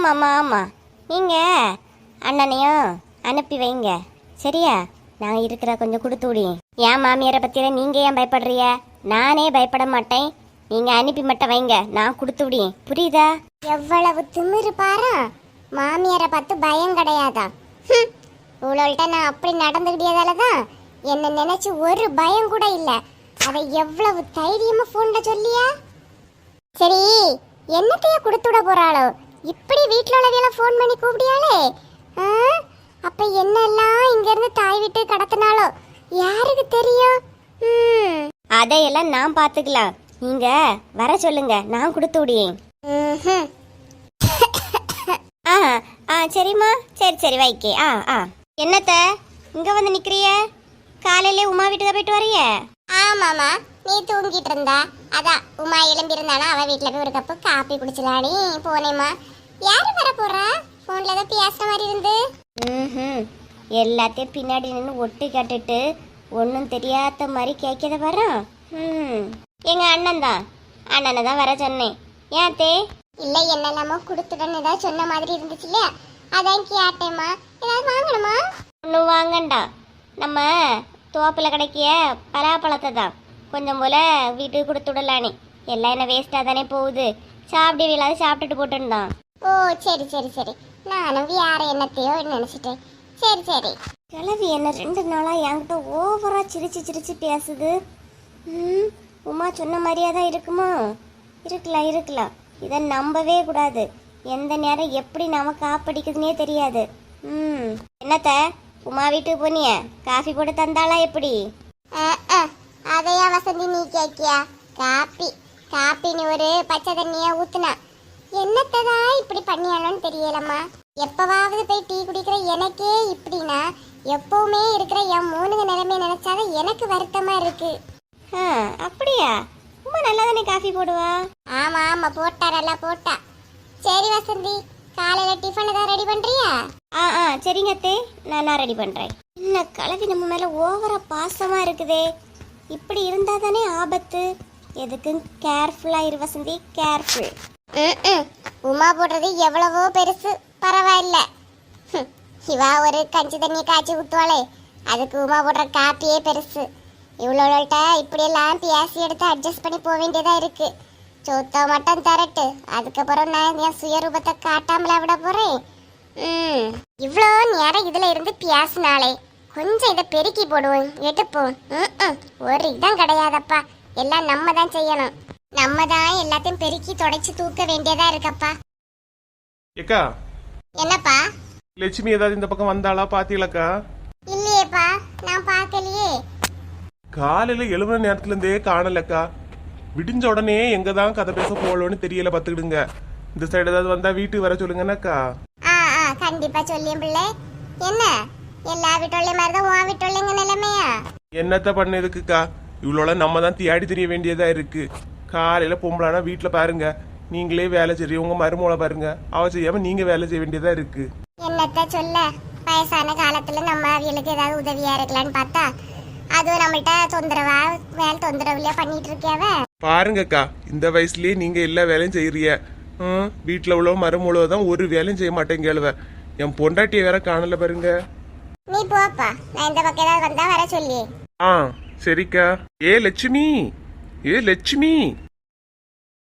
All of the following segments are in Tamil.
ஆமாம் ஆமாம்மா ஆமாம் நீங்கள் அண்ணனையும் அனுப்பி வைங்க. சரியா? நான் இருக்கிற கொஞ்சம் கொடுத்து விடி. என் மாமியாரை பற்றியில நீங்கள் ஏன் பயப்படுறிய நானே பயப்பட மாட்டேன். நீங்கள் அனுப்பி மட்டும் வைங்க. நான் கொடுத்து விடி. புரியுதா? எவ்வளவு திமிரு பாரு. மாமியாரை பார்த்து பயம் கிடையாதா? ஹம், நான் அப்படி நடந்துக்கிட்டதால தான் என்னை நினைச்சு ஒரு பயம் கூட இல்லை. அதை எவ்வளவு தைரியமாக ஃபோனில் சொல்லியா? சரி என்னத்தைய கொடுத்துட போகிறாளோ இப்படி வீட்ல உள்ளவையெல்லாம் ஃபோன் பண்ணி கூப்பிடியாளே? ஆ? அப்ப என்னெல்லாம் இங்க இருந்து தாய் விட்டு கடத்தினாலோ யாருக்கு தெரியும்? ம். அதையெல்லாம் நான் பார்த்துக்கலாம். நீங்கள் வர சொல்லுங்க. நான் கொடுத்து விடியேன். ஆ ஆ சரிம்மா. சரி சரி வைக்கே. ஆ ஆ. என்னத்த? இங்கே வந்து நிற்கிறிய காலையிலே உமா வீட்டுக்கு போயிட்டு வரைய ஆமாமா நீ தூங்கிட்டு இருந்தா அதான் உமா எழும்பி இருந்தானா அவ வீட்ல போய் ஒரு கப்பு காப்பி குடிச்சலானி போனேம்மா. யாரு வர போறா? போன்ல ஏதோ பேசுற மாதிரி இருந்து. ம் எல்லாத்தையும் பின்னாடி நின்று ஒட்டு கேட்டுட்டு ஒன்றும் தெரியாத மாதிரி கேட்கத பாரு. ம் எங்கள் அண்ணன் தான். அண்ணனை தான் வர சொன்னேன். ஏன் தே? இல்ல என்னெல்லாமோ கொடுத்துடன்னு ஏதாவது சொன்ன மாதிரி இருந்துச்சு இல்லையா? அதான் கேட்டேம்மா. ஏதாவது வாங்கணுமா? ஒன்றும் வாங்கண்டா. நம்ம தோப்பில் கிடைக்கிய பலாப்பழத்தை தான். கொஞ்சம் போல் வீட்டுக்கு கொடுத்து விடலானே. எல்லாம் என்ன வேஸ்ட்டாக தானே போகுது. சாப்பிட்டு இல்லாத சாப்பிட்டுட்டு போட்டுருந்தான். ஓ சரி சரி சரி. நானும் வேற என்னத்தையோ நினைச்சிட்டேன். சரி சரி. கிழவி என்ன ரெண்டு நாளாக என்கிட்ட ஓவராக சிரிச்சு சிரிச்சு பேசுது. ம் உமா சொன்ன மாதிரியே தான் இருக்குமா? இருக்கலாம் இருக்கலாம். இதை நம்பவே கூடாது. எந்த நேரம் எப்படி நாம காப்படிக்குதுன்னே தெரியாது. ம் என்னத்த? உமா வீட்டுக்கு போனிய? காஃபி போட்டு தந்தாளா எப்படி. அதையா வசந்தி நீ கேக்கியா காப்பி. காப்பின்னு ஒரு பச்சை தண்ணியா ஊத்துனா. என்னத்ததான் இப்படி பண்ணியானோன்னு தெரியலம்மா. எப்பவாவது போய் டீ குடிக்கிற எனக்கே இப்படின்னா எப்பவுமே இருக்கிற என் மூணுங்க நிலைமை நினைச்சாதான் எனக்கு வருத்தமா இருக்கு. அப்படியா? உமா நல்லா தானே காஃபி போடுவா? ஆமா ஆமா போட்டா நல்லா போட்டா. சரி வசந்தி காலையில டிஃபன் ஏதாவது ரெடி பண்றியா? ஆ ஆ சரிங்க அத்தே. நான் நான் ரெடி பண்ணுறேன் என்ன கலவி நம்ம மேலே ஓவராக பாசமாக இருக்குதே. இப்படி இருந்தால் தானே ஆபத்து. எதுக்கும் கேர்ஃபுல்லாக இரு வசந்தி கேர்ஃபுல். உமா போடுறது எவ்வளவோ பெருசு. பரவாயில்ல. இவா ஒரு கஞ்சி தண்ணியை காய்ச்சி ஊத்துவாளே. அதுக்கு உமா போடுற காப்பியே பெருசு. இவ்வளோட்ட இப்படியெல்லாம் பேசி எடுத்து அட்ஜஸ்ட் பண்ணி போக வேண்டியதா இருக்கு. சொத்த மட்டும் தரட்டு. அதுக்கப்புறம் நான் என் சுயரூபத்தை காட்டாமல விட போறேன். ம். இவ்வளோ நேரம் இதுல இருந்து பேசினாலே கொஞ்சம் இதை பெருக்கி போடுவோம். எடுப்போம் ம்ம். ஒரு இடம் கிடையாதப்பா. எல்லாம் நம்ம தான் செய்யணும். நம்ம தான் எல்லாத்தையும் பெருக்கி தொடச்சி தூக்க வேண்டியதா இருக்கப்பா. ஏக்கா. என்னப்பா? லட்சுமி ஏதாவது இந்த பக்கம் வந்தாளா? பாத்தீங்களாக்கா? இல்லையேப்பா. நான் பார்க்கலையே காலையில எழுபது நேரத்துல இருந்தே காணலக்கா. விடிஞ்ச உடனே எங்க தான் கதை பேச போலோன்னு தெரியல பாத்துக்கிடுங்க இந்த சைடு ஏதாவது வந்தா வீட்டுக்கு வர சொல்லுங்கன்னாக்கா ஆ ஆ கண்டிப்பா சொல்லியும் பிள்ளை. என்ன? எல்லா வீட்டோள்ளையும் மாதிரி தான் உன் வீட்டோள்ளைங்க நிலைமையா? என்னத்த பண்ணதுக்குக்கா இவ்வளோ நம்ம தான் தேடி தெரிய வேண்டியதா இருக்கு. காலையில பொம்பளானா வீட்டுல பாருங்க. நீங்களே வேலை செய்ய உங்க மருமகளை பாருங்க. அவ செய்யாம நீங்க வேலை செய்ய வேண்டியதா இருக்கு. என்னத்த சொல்ல? வயசான காலத்துல நம்ம அவியலுக்கு ஏதாவது உதவியா இருக்கலாம்னு பார்த்தா அதுவும் நம்மள்ட்ட தொந்தரவா? வேலை தொந்தரவுலயே பண்ணிட்டு இருக்கியாவ பாருங்கக்கா இந்த வயசுலயே நீங்க எல்லா வேலையும் செய்யறிய வீட்டுல உள்ள மருமூளவை தான் ஒரு வேலையும் செய்ய மாட்டேங்க என் பொண்டாட்டியை வேற காணல பாருங்க. நீ போப்பா. நான் இந்த பக்கம் ஏதாவது வந்தா வர சொல்லி. ஆ சரிக்கா. ஏ லட்சுமி. ஏ லட்சுமி.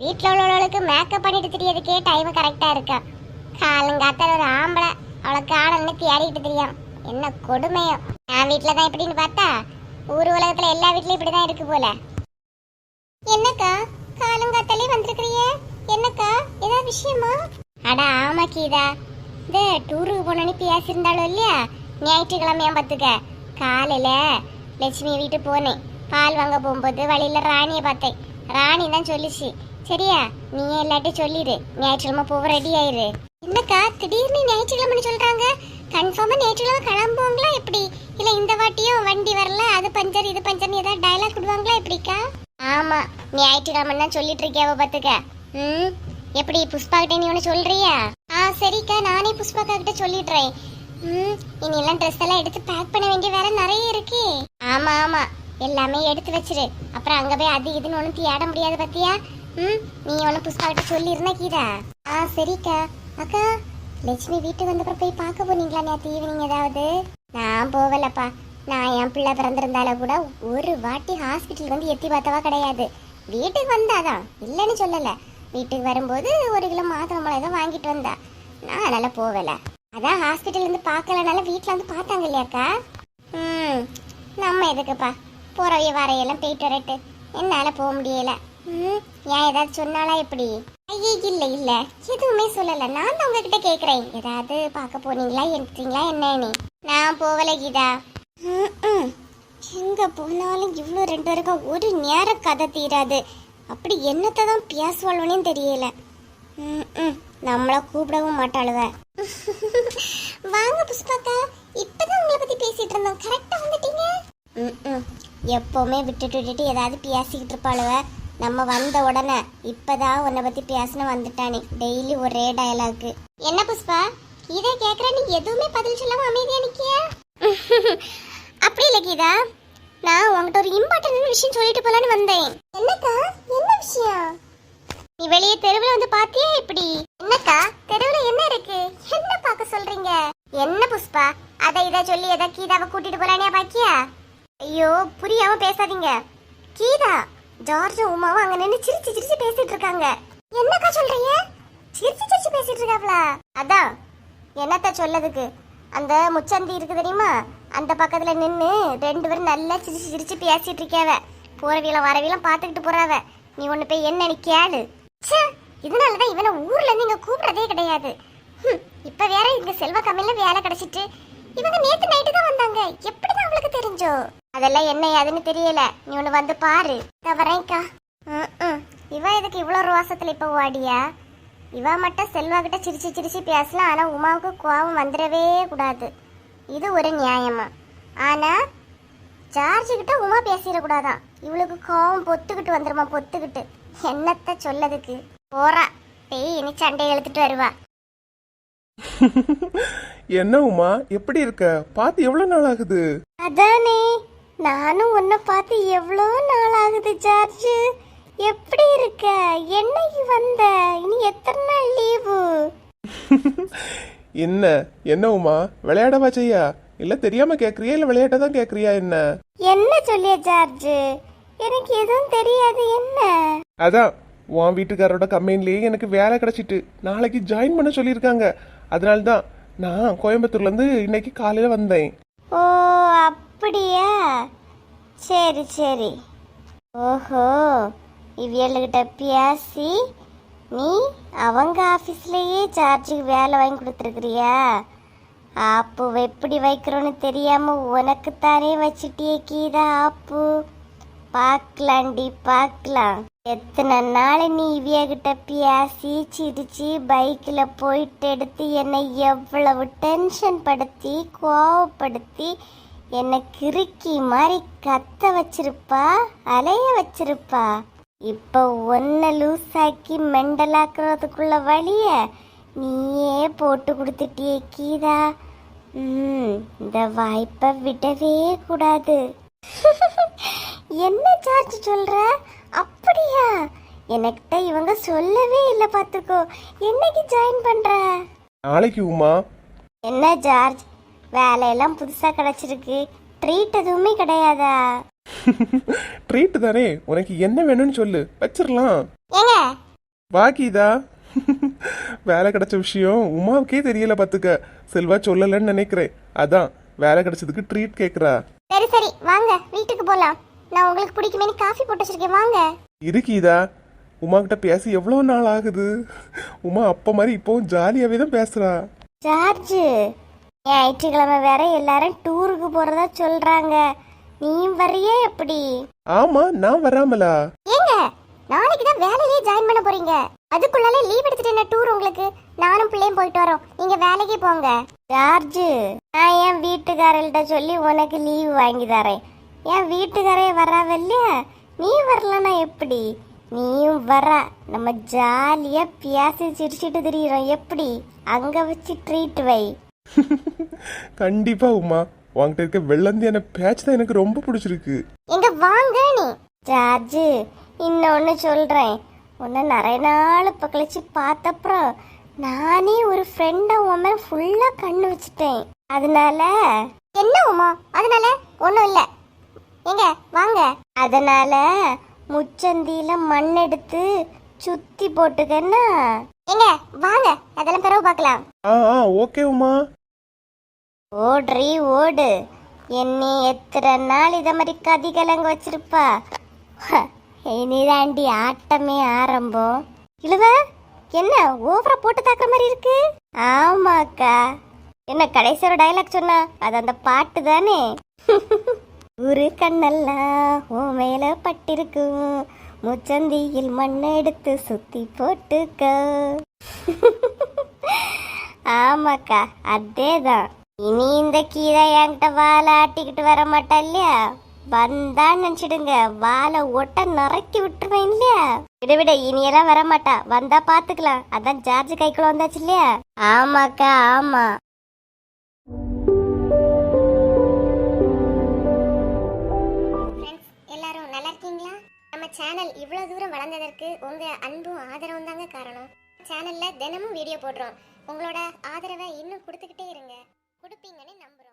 வீட்டில் உள்ளவங்களுக்கு மேக்கப் பண்ணிட்டு தெரியறதுக்கே டைம் கரெக்டா இருக்கா? காலங்காத்தால ஒரு ஆம்பளை. அவளை காணல்னு தேடிட்டு தெரியும் என்ன கொடுமையோ. நான் வீட்டில் தான் எப்படின்னு பார்த்தா ஊர் உலகத்துல எல்லா வீட்லயும் இப்படிதான் இருக்கு போல. என்னக்கா? காலங்காத்தாலே வந்திருக்கிறிய. என்னக்கா? ஏதாவது விஷயமா? அட ஆமா கீதா. இந்த டூருக்கு போனோன்னு பேசியிருந்தாலும் இல்லையா? ஞாயிற்றுக்கிழமையா பார்த்துக்க? காலையில லட்சுமி வீட்டு போனேன். பால் வாங்க போகும்போது வழியில ராணியை பார்த்தேன். ராணி தான் சொல்லிச்சு. சரியா? நீ எல்லாட்டையும் சொல்லிடு ஞாயிற்றுக்கிழமை போக ரெடி ஆயிரு. என்னக்கா? திடீர்னு ஞாயிற்றுக்கிழமைன்னு சொல்றாங்க. கன்ஃபார்மா ஞாயிற்றுக்கிழமை கிளம்புவாங்களா எப்படி? இல்ல இந்த வாட்டியும் வண்டி வரல. அது பஞ்சர் இது பஞ்சர் ஏதாவது டயலாக் விடுவாங்களா எப்படிக்கா ஆமா ஞாயிற்றுக்கிழமை தான் சொல்லிட்டு இருக்கியாவ பாத்துக்க. ம்? எப்படி புஷ்பா கிட்ட நீ ஒன்று சொல்றியா? ஆ சரிக்கா நானே புஷ்பாக்கா கிட்ட சொல்லிடுறேன். ம் இனி எல்லாம் ட்ரெஸ் எல்லாம் எடுத்து பேக் பண்ண வேண்டிய வேற நிறைய இருக்கு. ஆமா ஆமா. எல்லாமே எடுத்து வச்சிரு. அப்புறம் அங்க போய் அது இதுன்னு ஒன்றும் தேட முடியாது பத்தியா? ம்? நீ ஒன்று புஷ்பா கிட்ட சொல்லியிருந்தா கீதா? ஆ சரிக்கா. அக்கா லட்சுமி வீட்டுக்கு வந்தப்புறம் போய் பார்க்க போனீங்களா நேற்று ஈவினிங் ஏதாவது? நான் போகலப்பா. நான் என் பிள்ளை பிறந்திருந்தால கூட ஒரு வாட்டி ஹாஸ்பிட்டல் வந்து எத்தி பார்த்தவா கிடையாது. வீட்டுக்கு வந்தாதான் இல்லைன்னு சொல்லலை. வீட்டுக்கு வரும்போது ஒரு கிலோ மாத்திரை மிளகா வாங்கிட்டு வந்தா. நான் அதனால் போகலை. அதான் ஹாஸ்பிட்டல் வந்து பார்க்கலனால வீட்டில் வந்து பார்த்தாங்க இல்லையாக்கா ம். நம்ம எதுக்குப்பா? போகிறவைய வரையெல்லாம் போயிட்டு வரட்டு. என்னால் போக முடியலை. ம். ஏன் ஏதாவது சொன்னாலா எப்படி? ஐயே இல்ல இல்ல. எதுவுமே சொல்லல. நான் தான் உங்ககிட்ட கேக்குறேன். ஏதாவது பார்க்க போனீங்களா? எடுத்தீங்களா? என்னன்னு நான் போகல கீதா. ம்ம். எங்க போனாலும் இவ்வளோ ரெண்டு பேருக்கும் ஒரு நேர கதை தீராது. அப்படி என்னத்தை தான் பேசுவாள்வனே தெரியல. ம்ம். நம்மள கூப்பிடவும் மாட்டாளுவ. வாங்க புஷ்பாக்கா. இப்பதான் உங்களை பத்தி பேசிட்டு இருந்தோம். கரெக்டா வந்துட்டீங்க? ம்ம். எப்பவுமே விட்டுட்டு விட்டுட்டு ஏதாவது பேசிக்கிட்டு இருப்பாளுவ. நம்ம வந்த உடனே இப்பதான் உன்னை பத்தி பேசின வந்துட்டானே. டெய்லி ஒரே டயலாக்கு என்ன புஷ்பா? இதை கேக்குற நீ எதுவுமே பதில் சொல்லாம அமைதியா நிக்கிய? அப்படி இல்லை கீதா. நான் உன்கிட்ட ஒரு இம்பார்ட்டன்ட் விஷயம் சொல்லிட்டு போலான்னு வந்தேன். என்னக்கா? என்ன விஷயம்? நீ வெளியே தெருவில் வந்து பாத்தியா இப்படி? என்னக்கா? தெருவுல என்ன இருக்கு? என்ன பார்க்க சொல்றீங்க? என்ன புஷ்பா? அதை இதை சொல்லி எதை கீதாவை கூட்டிட்டு போலானே பாக்கியா? ஐயோ புரியாம பேசாதீங்க. கீதா! ஜார்ஜ் உமாவும் அங்க நின்று சிரிச்சு சிரிச்சு பேசிட்டு இருக்காங்க. என்னக்கா சொல்றீங்க? சிரிச்சு சிரிச்சு பேசிட்டு இருக்காப்ல. அதான் என்னத்த சொல்லதுக்கு? அந்த முச்சந்தி இருக்கு தெரியுமா? அந்த பக்கத்துல நின்னு ரெண்டு பேரும் நல்லா சிரிச்சு சிரிச்சு பேசிட்டு இருக்காவ போறவியெல்லாம் வரவியெல்லாம் பாத்துக்கிட்டு போறாவ. நீ ஒண்ணு போய் என்ன நீ கேளு. ச்சே இதனாலதான் இவனை ஊர்ல இருந்து இங்க கூப்பிடுறதே கிடையாது. ஹம், இப்ப வேற இங்க செல்வ கம்மியில வேலை கிடைச்சிட்டு இவங்க நேத்து நைட்டு தான் வந்தாங்க. எப்படிதான் அவங்களுக்கு தெரிஞ்சோ? அதெல்லாம் என்ன ஏதுன்னு தெரியல. நீ ஒண்ணு வந்து பாரு. வரேன்க்கா ம். இவ எதுக்கு இவ்வளவு ரோசத்துல இப்ப ஓடியா? இவ மட்டும் செல்வா கிட்ட சிரிச்சு சிரிச்சு பேசலாம் ஆனா உமாவுக்கு கோபம் வந்துடவே கூடாது. இது ஒரு நியாயமா? ஆனா ஜார்ஜ் கிட்ட உமா பேசிடக்கூடாதான் இவளுக்கு கோபம் பொத்துக்கிட்டு வந்துருமா பொத்துக்கிட்டு. என்னத்த சொல்லதுக்கு? போறா. பேய் இனி சண்டை இழுத்துட்டு வருவா. என்ன உமா? எப்படி இருக்க? பார்த்து எவ்வளவு நாள் ஆகுது அதானே. நானும் உன்னை பார்த்து எவ்வளோ நாள் ஆகுது ஜார்ஜ்? எப்படி இருக்க? என்னைக்கு வந்த? இனி எத்தனை நாள் லீவு? என்ன? என்ன உமா? விளையாடவா செய்யா? இல்ல தெரியாம கேக்குறியா? இல்ல விளையாட்ட தான் கேக்குறியா என்ன? என்ன சொல்லிய ஜார்ஜ்? எனக்கு எதுவும் தெரியாது என்ன? அதான் உன் வீட்டுக்காரரோட கம்பெனிலேயே எனக்கு வேலை கிடைச்சிட்டு நாளைக்கு ஜாயின் பண்ண சொல்லியிருக்காங்க. அதனால தான் நான் கோயம்புத்தூர்ல இருந்து இன்னைக்கு காலையில வந்தேன். ஓ அப்படியா? சரி சரி. ஓஹோ இவியல்கிட்ட பேசி நீ அவங்க ஆஃபீஸ்லேயே சார்ஜுக்கு வேலை வாங்கி கொடுத்துருக்குறியா? ஆப்பு எப்படி வைக்கிறோன்னு தெரியாம உனக்குத்தானே வச்சிட்டியே கீதா ஆப்பு? பார்க்கலாண்டி பார்க்கலாம். எத்தனை நாள் நீ இவியாகிட்ட பேசி சிரிச்சு பைக்கில் போயிட்டு எடுத்து என்னை எவ்வளவு டென்ஷன் படுத்தி கோவப்படுத்தி என்னை கிறுக்கி மாதிரி கத்த வச்சிருப்பா அலைய வச்சிருப்பா. இப்போ ஒன்ன லூசாக்கி மெண்டலாக்குறதுக்குள்ள வழிய நீயே போட்டு கொடுத்துட்டியே கீதா. ம் இந்த வாய்ப்பை விடவே கூடாது. என்ன சார்ஜ் சொல்ற? அப்படியா? எனக்கிட்ட இவங்க சொல்லவே இல்லை பார்த்துக்கோ. என்னைக்கு ஜாயின் பண்ற? நாளைக்கு உமா. என்ன ஜார்ஜ் வேலையெல்லாம் புதுசா கிடைச்சிருக்கு. ட்ரீட் எதுவுமே கிடையாதா? ட்ரீட் தானே? உனக்கு என்ன வேணும்னு சொல்லு. வச்சிடலாம் ஏங்க? வா கீதா. வேலை கிடைச்ச விஷயம் உமாவுக்கே தெரியல பாத்துக்க. செல்வா சொல்லலன்னு நினைக்கிறேன். அதான் வேலை கிடைச்சதுக்கு ட்ரீட் கேக்குறா. சரி சரி. வாங்க வீட்டுக்கு போலாம். நான் உங்களுக்கு பிடிக்குமே காஃபி போட்டு வச்சிருக்கேன். வாங்க. இரு கீதா. உமா கிட்ட பேசி எவ்வளவு நாள் ஆகுது? உமா அப்ப மாதிரி இப்போ ஜாலியாவே தான் பேசுறா. ஜார்ஜ். ஞாயிற்றுக்கிழமை வேற எல்லாரும் டூருக்கு போறதா சொல்றாங்க. நீயும் வர்றியே எப்படி? ஆமா நான் வராமலா? ஏங்க நாளைக்கு தான் வேலையிலே ஜாயின் பண்ண போறீங்க. அதுக்குள்ளால லீவ் எடுத்துட்டு என்ன டூர் உங்களுக்கு? நானும் பிள்ளையும் போயிட்டு வரோம். நீங்க வேலைக்கு போங்க. ஜார்ஜ் நான் என் வீட்டுக்காரர்கிட்ட சொல்லி உனக்கு லீவ் வாங்கி தரேன். என் வீட்டுக்காரே வராவல்ல நீ வரலனா எப்படி? நீயும் வர. நம்ம ஜாலியா பேசி சிரிச்சிட்டு திரியிறோம். எப்படி? அங்க வச்சு ட்ரீட் வை. கண்டிப்பா உமா. உன்கிட்ட இருக்க வெள்ளந்தியான பேட்ச் தான் எனக்கு ரொம்ப பிடிச்சிருக்கு. எங்க வாங்க நீ? ஜார்ஜ் இன்னொன்னு சொல்றேன். உன்னை நிறைய நாள் இப்போ கழிச்சு பார்த்தப்புறம் நானே ஒரு ஃப்ரெண்டை உன் மேலே ஃபுல்லாக கண்ணு வச்சுட்டேன். அதனால என்ன உமா? அதனால ஒண்ணும் இல்ல. எங்க? வாங்க. அதனால முச்சந்தியில மண் எடுத்து சுத்தி போட்டுக்கன்னா. எங்க? வாங்க. அதெல்லாம் பிறகு பார்க்கலாம். ஆ ஆ ஓகே உமா. ஓடுறி ஓடு. என்னை எத்தனை நாள் இதை மாதிரி கதிகலங்க வச்சிருப்பா? இனிதாண்டி ஆட்டமே ஆரம்பம். இழுவ என்ன ஓவரா போட்டு தாக்குற மாதிரி இருக்கு? ஆமாக்கா. என்ன கடைசி ஒரு டைலாக் சொன்னா அது அந்த பாட்டு தானே? ஒரு கண்ணெல்லாம் உன் மேல பட்டிருக்கும். முச்சந்தியில் மண் எடுத்து சுத்தி போட்டுக்க. ஆமாக்கா அதேதான். இனி இந்த கீரை என்கிட்ட வாழை ஆட்டிக்கிட்டு வர மாட்டா இல்லையா? வந்தான்னு நினைச்சிடுங்க. வாழை ஒட்ட நறுக்கி விட்டுருவேன் இல்லையா? விட விட. இனியெல்லாம் வர மாட்டா. வந்தா பாத்துக்கலாம். அதான் ஜார்ஜ் கைக்குள்ள வந்தாச்சு இல்லையா? ஆமாக்கா ஆமா. எல்லாரும் நல்லா இருக்கீங்களா? நம்ம சேனல் இவ்வளவு தூரம் வளர்ந்ததற்கு உங்க அன்பும் ஆதரவும் தாங்க காரணம். சேனல்ல தினமும் வீடியோ போடுறோம். உங்களோட ஆதரவை இன்னும் கொடுத்துக்கிட்டே இருங்க. கொடுப்பீங்கன்னு நம்புகிறோம்